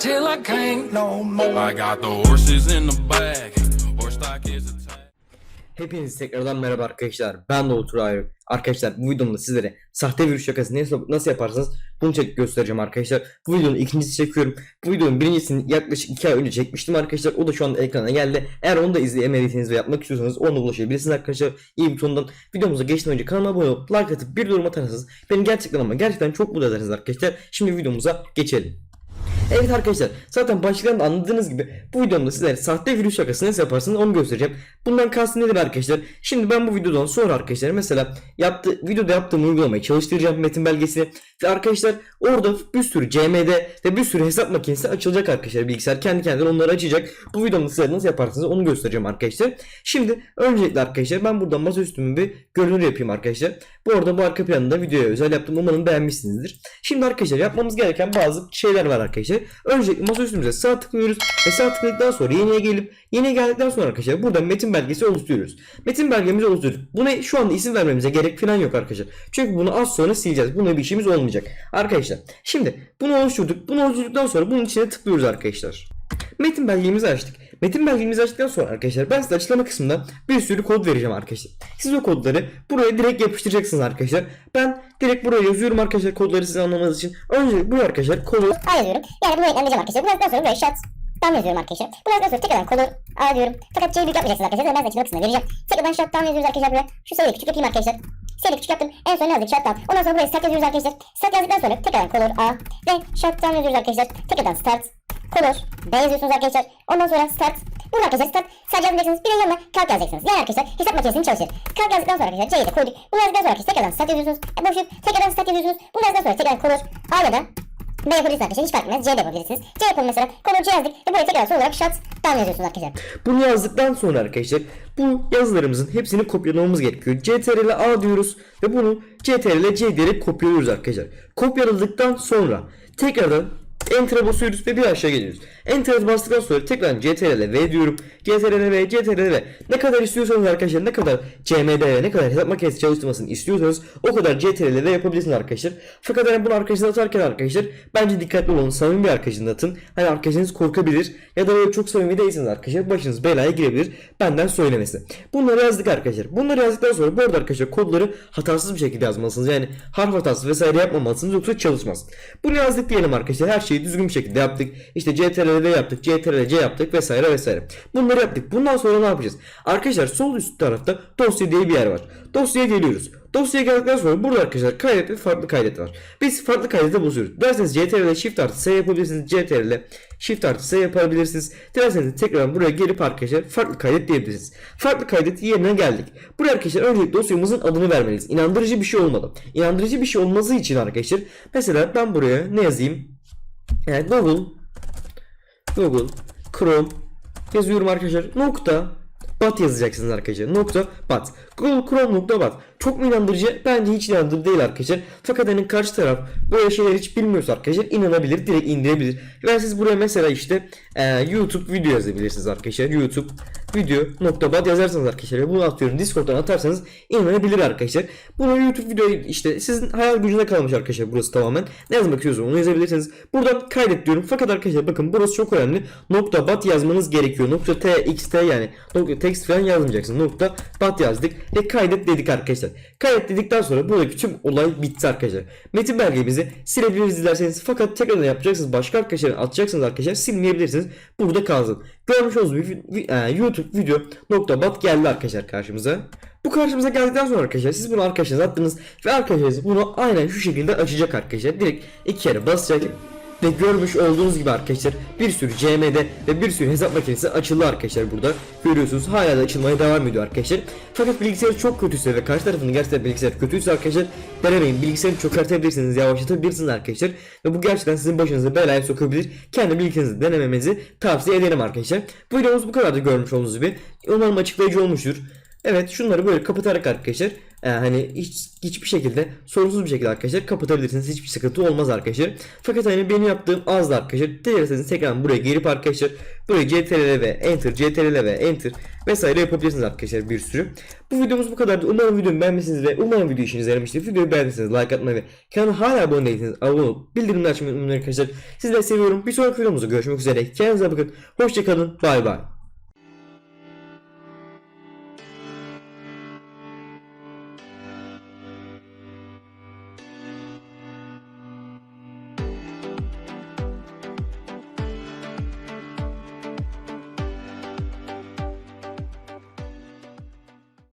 till I can't no more. I got the horses in the back. Horse stock is a tag. Hepiniz tekrardan merhaba arkadaşlar. Ben Doğu Turay. Arkadaşlar bu videomda sizlere sahte virüs şakası nasıl, nasıl yaparsınız bunu çekip göstereceğim arkadaşlar. Bu videonun ikincisini çekiyorum. Bu videonun birincisini yaklaşık 2 ay önce çekmiştim arkadaşlar. O da şu anda ekrana geldi. Eğer onu da izleyemediyseniz ve yapmak istiyorsanız ona ulaşabilirsiniz arkadaşlar. İyi butonundan videomuza geçmeden önce kanalıma abone olup like atıp bir yorum atarsanız beni gerçekten ama gerçekten çok mutlu edersiniz arkadaşlar. Şimdi videomuza geçelim. Evet arkadaşlar zaten başlıktan anladığınız gibi bu videomda sizlere sahte virüs şakası nasıl yaparsınız onu göstereceğim. Bundan kastım nedir arkadaşlar? Şimdi ben bu videodan sonra arkadaşlar mesela yaptı, videoda yaptığım uygulamayı çalıştıracağım metin belgesini ve arkadaşlar orada bir sürü CMD ve bir sürü hesap makinesi açılacak arkadaşlar bilgisayar kendi kendine onları açacak. Bu videomda sizlere nasıl yaparsınız onu göstereceğim arkadaşlar. Şimdi öncelikle arkadaşlar ben buradan masaüstümü bir görünür yapayım arkadaşlar. Bu arada bu arka planında videoya özel yaptım umarım beğenmişsinizdir. Şimdi arkadaşlar yapmamız gereken bazı şeyler var arkadaşlar. Öncelikle masaüstümüze sağ tıklıyoruz ve sağ tıkladıktan sonra yeniye gelip yeniye geldikten sonra arkadaşlar burada metin belgesi oluşturuyoruz. Metin belgemizi oluşturduk. Buna şu anda isim vermemize gerek falan yok arkadaşlar. Çünkü bunu az sonra sileceğiz. Buna bir işimiz olmayacak. Arkadaşlar şimdi bunu oluşturduk. Bunu oluşturduktan sonra bunun içine tıklıyoruz arkadaşlar. Metin belgemizi açtık. Metin belgemizi açtıktan sonra arkadaşlar ben size açıklama kısmında bir sürü kod vereceğim arkadaşlar. Siz o kodları buraya direkt yapıştıracaksınız arkadaşlar. Ben direkt buraya yazıyorum arkadaşlar kodları size anlamanız için. Önce bu arkadaşlar kodu A yazıyorum. Yani bunu eklendireceğim arkadaşlar. Bu yazdıktan sonra buraya shut down yazıyorum arkadaşlar. Bu yazdıktan sonra tekrardan kodu A diyorum. Fakat C'yi büyük yapmayacaksınız arkadaşlar. Ben size açıklama kısmına vereceğim. Tekrardan shut down yazıyoruz arkadaşlar buraya. Şu sayıyı küçük yapayım arkadaşlar. Sayıyı küçük yaptım. En son ne yazdık shut down. Ondan sonra buraya start yazıyoruz arkadaşlar. Start yazdıktan sonra tekrardan color A ve shut down yazıyoruz arkadaşlar. Tekrardan start color B yazıyorsunuz arkadaşlar. Ondan sonra start Burada arkadaşlar start sadece yazmayacaksınız. Bir de yanına kalk yazacaksınız. Yani arkadaşlar hesap makinesini çalışır. Kalk yazdıktan sonra arkadaşlar C'yi de koyduk. Bunu yazdıktan sonra arkadaşlar tekrardan start yazıyorsunuz. E, boşluk tekrardan start yazıyorsunuz. Bunu yazdıktan sonra tekrardan color A ya da B yapabilirsiniz arkadaşlar hiç fark etmez. C de yapabilirsiniz. C yapalım mesela. Color C yazdık ve buraya tekrar son olarak shut down yazıyorsunuz arkadaşlar. Bunu yazdıktan sonra arkadaşlar bu yazılarımızın hepsini kopyalamamız gerekiyor. CTRL A diyoruz ve bunu CTRL C diyerek kopyalıyoruz arkadaşlar. Kopyaladıktan sonra tekrardan Enter'a basıyoruz ve bir aşağı geliyoruz. Enter'a bastıktan sonra tekrar CTRL V diyorum. CTRL V, CTRL V. Ne kadar istiyorsanız arkadaşlar ne kadar CMD ve ne kadar hesap makinesi çalıştırmasını istiyorsanız o kadar CTRL V yapabilirsiniz arkadaşlar. Fakat hani bunu arkadaşınıza atarken arkadaşlar bence dikkatli olun. Samimi bir arkadaşınıza atın. Hani arkadaşınız korkabilir ya da çok samimi değilsiniz arkadaşlar. Başınız belaya girebilir. Benden söylemesi. Bunları yazdık arkadaşlar. Bunları yazdıktan sonra bu arada arkadaşlar kodları hatasız bir şekilde yazmalısınız. Yani harf hatası vesaire yapmamalısınız yoksa çalışmaz. Bunu yazdık diyelim arkadaşlar. Her şeyi düzgün bir şekilde yaptık. İşte CTRL V yaptık, CTRL C yaptık vesaire vesaire. Bunları yaptık. Bundan sonra ne yapacağız? Arkadaşlar sol üst tarafta dosya diye bir yer var. Dosyaya geliyoruz. Dosyaya geldikten sonra burada arkadaşlar kaydet ve farklı kaydet var. Biz farklı kaydete basıyoruz. Derseniz CTRL Shift artı S yapabilirsiniz. CTRL Shift artı S yapabilirsiniz. Dilerseniz tekrar buraya gelip arkadaşlar farklı kaydet diyebilirsiniz. Farklı kaydet yerine geldik. Buraya arkadaşlar öncelikle dosyamızın adını vermeliyiz. İnandırıcı bir şey olmalı. İnandırıcı bir şey olması için arkadaşlar mesela ben buraya ne yazayım? Yani Google Google Chrome yazıyorum arkadaşlar. Nokta bat yazacaksınız arkadaşlar. Nokta bat. Google Chrome nokta bat. Çok mu inandırıcı? Bence hiç inandırıcı değil arkadaşlar. Fakat hani karşı taraf böyle şeyler hiç bilmiyorsa arkadaşlar inanabilir. Direkt indirebilir. Ve siz buraya mesela işte e, YouTube video yazabilirsiniz arkadaşlar. YouTube video nokta bat yazarsanız arkadaşlar bunu atıyorum Discord'dan atarsanız inanabilir arkadaşlar. Bunu YouTube video işte sizin hayal gücüne kalmış arkadaşlar burası tamamen. Ne yazmak istiyorsanız onu yazabilirsiniz. Buradan kaydet diyorum. Fakat arkadaşlar bakın burası çok önemli. Nokta bat yazmanız gerekiyor. Nokta txt yani nokta text falan yazmayacaksın. Nokta bat yazdık ve kaydet dedik arkadaşlar. Kaydet dedikten sonra buradaki tüm olay bitti arkadaşlar. Metin belgemizi silebiliriz dilerseniz fakat tekrardan yapacaksınız. Başka arkadaşlara atacaksınız arkadaşlar. Silmeyebilirsiniz. Burada kalsın. Görmüş olduğunuz e, YouTube video nokta bat geldi arkadaşlar karşımıza. Bu karşımıza geldikten sonra arkadaşlar siz bunu arkadaşınıza attınız ve arkadaşlarınız bunu aynen şu şekilde açacak arkadaşlar. Direkt iki kere basacak ve görmüş olduğunuz gibi arkadaşlar bir sürü CMD ve bir sürü hesap makinesi açıldı arkadaşlar burada. Görüyorsunuz hala da açılmaya devam ediyor arkadaşlar. Fakat bilgisayar çok kötüyse ve karşı tarafının gerçekten bilgisayar kötüyse arkadaşlar denemeyin. Bilgisayarı çökertebilirsiniz, yavaşlatabilirsiniz arkadaşlar. Ve bu gerçekten sizin başınıza belaya sokabilir. Kendi bilgisayarınızı denememizi tavsiye ederim arkadaşlar. Bu videomuz bu kadar da görmüş olduğunuz gibi. Umarım açıklayıcı olmuştur. Evet şunları böyle kapatarak arkadaşlar e, hani hiç hiçbir şekilde sorunsuz bir şekilde arkadaşlar kapatabilirsiniz. Hiçbir sıkıntı olmaz arkadaşlar. Fakat hani benim yaptığım azdı arkadaşlar. Dilerseniz tekrar buraya gelip arkadaşlar buraya CTRL ve Enter, CTRL ve Enter vesaire yapabilirsiniz arkadaşlar bir sürü. Bu videomuz bu kadardı. Umarım videomu beğenmişsiniz ve umarım video işinize yaramıştır. Videoyu beğendiyseniz like atmayı ve kanala hala abone değilseniz abone olup bildirimleri açmayı unutmayın arkadaşlar. Sizleri seviyorum. Bir sonraki videomuzda görüşmek üzere. Kendinize bakın. Hoşçakalın. Bay bay.